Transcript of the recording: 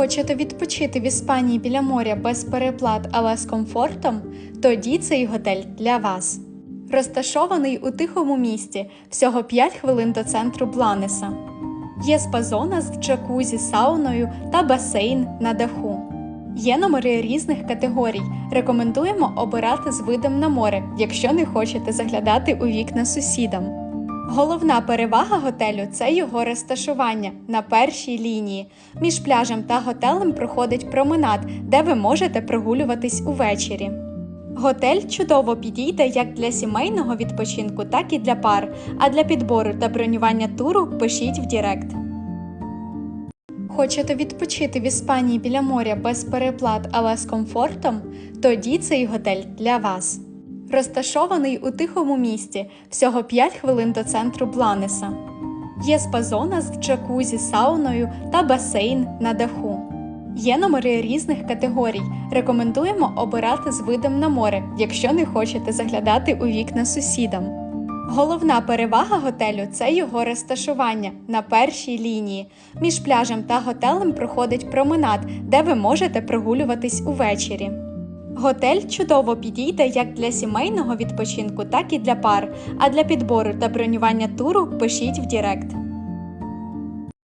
Хочете відпочити в Іспанії біля моря без переплат, але з комфортом? Тоді цей готель для вас. Розташований у тихому місті, всього 5 хвилин до центру Бланеса. Є спа-зона з джакузі, сауною та басейн на даху. Є номери різних категорій. Рекомендуємо обирати з видом на море, якщо не хочете заглядати у вікна сусідам. Головна перевага готелю це його розташування на першій лінії. Між пляжем та готелем проходить променад, де ви можете прогулюватись увечері. Готель чудово підійде як для сімейного відпочинку, так і для пар. А для підбору та бронювання туру пишіть в Дірект. Хочете відпочити в Іспанії біля моря без переплат, але з комфортом? Тоді цей готель для вас. Розташований у тихому місті, всього 5 хвилин до центру Бланеса. Є спа-зона з джакузі, сауною та басейн на даху. Є номери різних категорій. Рекомендуємо обирати з видом на море, якщо не хочете заглядати у вікна сусідам. Головна перевага готелю це його розташування на першій лінії. Між пляжем та готелем проходить променад, де ви можете прогулюватись увечері. Готель чудово підійде як для сімейного відпочинку, так і для пар. А для підбору та бронювання туру пишіть в Дірект.